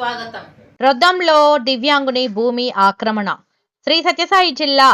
స్వాగతం. రొద్దంలో దివ్యాంగుని భూమి ఆక్రమణ. శ్రీ సత్యసాయి జిల్లా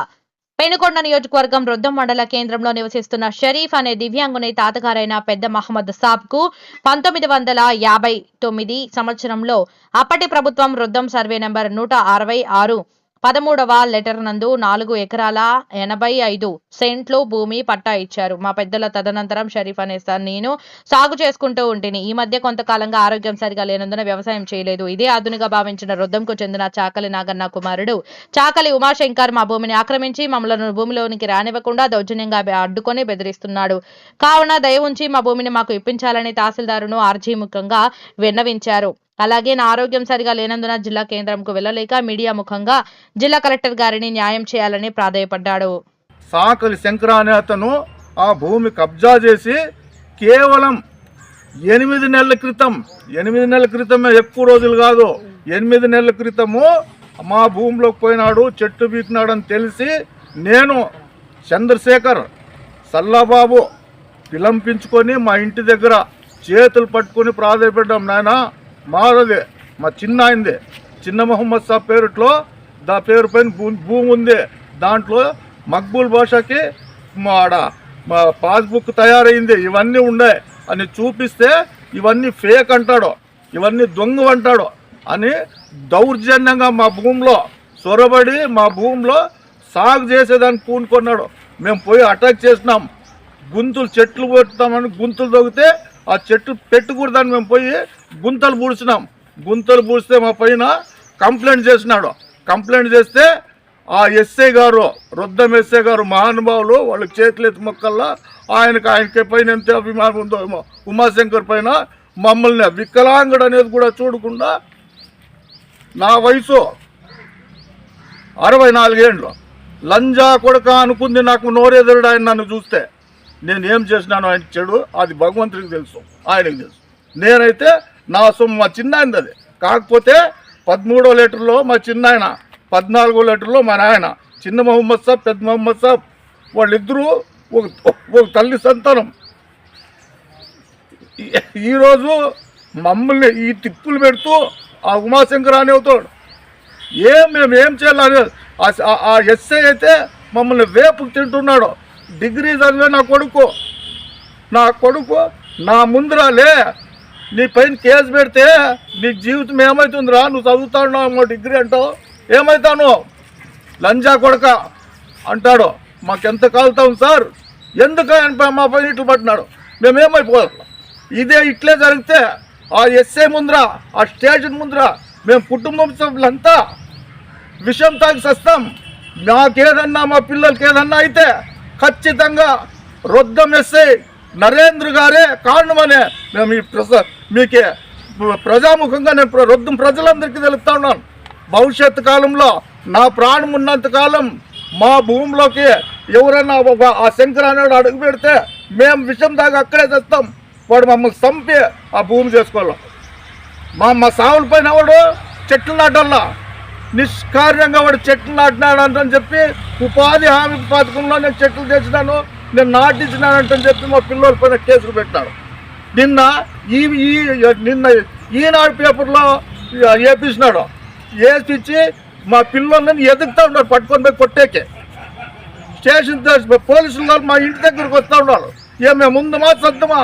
పెనుకొండ నియోజకవర్గం రొద్దం మండల కేంద్రంలో నివసిస్తున్న షరీఫ్ అనే దివ్యాంగుని తాతగారైన పెద్ద మహమ్మద్ సాబ్కు పంతొమ్మిది వందల యాభై తొమ్మిది సంవత్సరంలో అప్పటి ప్రభుత్వం రొద్దం సర్వే నెంబర్ నూట అరవై ఆరు పదమూడవ లెటర్ నందు నాలుగు ఎకరాల ఎనభై ఐదు సెంట్లు భూమి పట్టా ఇచ్చారు. మా పెద్దల తదనంతరం షరీఫ్ అనే సార్ నేను సాగు చేసుకుంటూ ఉంటిని ఈ మధ్య కొంతకాలంగా ఆరోగ్యం సరిగా లేనందున వ్యవసాయం చేయలేదు. ఇదే ఆధునిక భావించిన రొద్దంకు చెందిన చాకలి నాగన్న కుమారుడు. చాకలి ఉమాశంకర్ మా భూమిని ఆక్రమించి మమ్మలను భూమిలోనికి రానివ్వకుండా దౌర్జన్యంగా అడ్డుకొని బెదిరిస్తున్నాడు. కావున దయ ఉంచి మా భూమిని మాకు ఇప్పించాలని తహసీల్దారును ఆర్జీముఖంగా విన్నవించారు. అలాగే నా ఆరోగ్యం సరిగా లేనందున జిల్లా కేంద్రంకు వెళ్ళలేక మీడియా ముఖంగా జిల్లా కలెక్టర్ గారిని న్యాయం చేయాలని ప్రాధాయపడ్డాడు. సాకలి శంకర అనే అతను ఆ భూమి కబ్జా చేసి కేవలం ఎనిమిది నెలల క్రితం ఎనిమిది నెలల క్రితమే ఎక్కువ రోజులు కాదు ఎనిమిది నెలల క్రితము మా భూమిలోకి పోయినాడు చెట్టు బీకినాడని తెలిసి నేను చంద్రశేఖర్ సల్లాబాబు పిలంపించుకొని మా ఇంటి దగ్గర చేతులు పట్టుకొని ప్రాధాయపడ్డాం నాయన. మారదే. మా చిన్న ఆయనదే. చిన్న మొహమ్మద్ సాబ్ పేరుట్లో దా పేరు పైన భూమి ఉంది. దాంట్లో మక్బూల్ భాషకి ఆడ మా పాస్బుక్ తయారైంది. ఇవన్నీ ఉన్నాయి అని చూపిస్తే ఇవన్నీ ఫేక్ అంటాడు. ఇవన్నీ దొంగ అంటాడు అని దౌర్జన్యంగా మా భూమిలో సొరబడి మా భూమిలో సాగు చేసేదాన్ని పూనుకున్నాడు. మేము పోయి అటాక్ చేసినాం. గుంతులు చెట్లు కొడతామని గుంతులు తొగితే ఆ చెట్టు పెట్టుకూడదని మేము పోయి గుంతలు పూడ్చినాం. గుంతలు పూడిస్తే మా పైన కంప్లైంట్ చేసినాడు. కంప్లైంట్ చేస్తే ఆ ఎస్ఐ గారు రొద్దం ఎస్ఐ గారు మహానుభావులు వాళ్ళకి చేతులెత్తి మొక్కల్లా ఆయనకి ఆయనకి పైన ఎంత అభిమానం ఉందో ఉమాశంకర్ పైన మమ్మల్ని వికలాంగుడు అనేది కూడా చూడకుండా నా వయసు అరవై నాలుగేండ్లు. లంజా కొడక అనుకుంది నాకు నోరెదరుడు ఆయన నన్ను చూస్తే. నేను ఏం చేసినాను ఆయన చెడు అది భగవంతుడికి తెలుసు ఆయనకి తెలుసు. నేనైతే నా సొమ్ము మా చిన్న ఆయనది అది. కాకపోతే పదమూడో లీటర్లో మా చిన్న ఆయన పద్నాలుగో లీటర్లో మా నాయన చిన్న మొహమ్మద్ సాబ్ పెద్ద మొహమ్మద్ సాబ్ వాళ్ళిద్దరూ ఒక ఒక తల్లి సంతానం. ఈరోజు మమ్మల్ని ఈ తిప్పులు పెడుతూ ఆ ఉమాశంకర్ అవుతాడు. ఏం మేము ఏం చేయాలి ఆ- ఆ- ఆ ఎస్ఐ అయితే మమ్మల్ని వేపుకు తింటున్నాడు. డిగ్రీ చదివే నా కొడుకు. నా కొడుకు నా ముందరాలే నీ పైన కేసు పెడితే నీ జీవితం ఏమవుతుందిరా నువ్వు చదువుతావు డిగ్రీ అంటావు. ఏమవుతాను లంజా కొడక అంటాడు. మాకెంత కాలుతాం సార్? ఎందుకు ఆయన మా పైన ఇట్లు పట్టినాడు? మేమేమైపోదు ఇదే ఇట్లే జరిగితే ఆ ఎస్ఐ ముందర ఆ స్టేషన్ ముందర మేము కుటుంబం సభ్యులంతా విషం తాగి సస్తాం. నాకేదన్నా మా పిల్లలకి ఏదన్నా అయితే ఖచ్చితంగా రొద్దం ఎస్ఐ నరేంద్ర గారే కారణమనే మేము ఈ ప్రజ మీకే ప్రజాముఖంగా నేను ప్ర- రొద్దం ప్రజలందరికీ తెలుపుతా ఉన్నాను. భవిష్యత్తు కాలంలో నా ప్రాణం ఉన్నంత కాలం మా భూమిలోకి ఎవరైనా ఒక- ఆ శంకర్ అనేవాడు అడుగు పెడితే మేము విషం దాకా అక్కడే తెస్తాం. వాడు మమ్మల్ని చంపి ఆ భూమి చేసుకోవాలి. మా మా సావులపైన వాడు చెట్లు నాటల్లా నిష్కార్యంగా వాడు చెట్లు నాటినాడు అని చెప్పి ఉపాధి హామీ పథకంలో నేను చెట్లు తెచ్చినాను నేను నాటించినానంటని చెప్పి మా పిల్లల పైన కేసులు పెట్టాడు నిన్న ఈ ఈ నిన్న ఈనాడు పేపర్లో వేపించినాడు వేపించి మా పిల్లల్ని ఎదుగుతా ఉన్నారు పట్టుకొని పోయి కొట్టేకే. స్టేషన్ పోలీసులు వాళ్ళు మా ఇంటి దగ్గరకు వస్తూ ఉన్నారు. ఏ మేము ముందుమా సర్దమా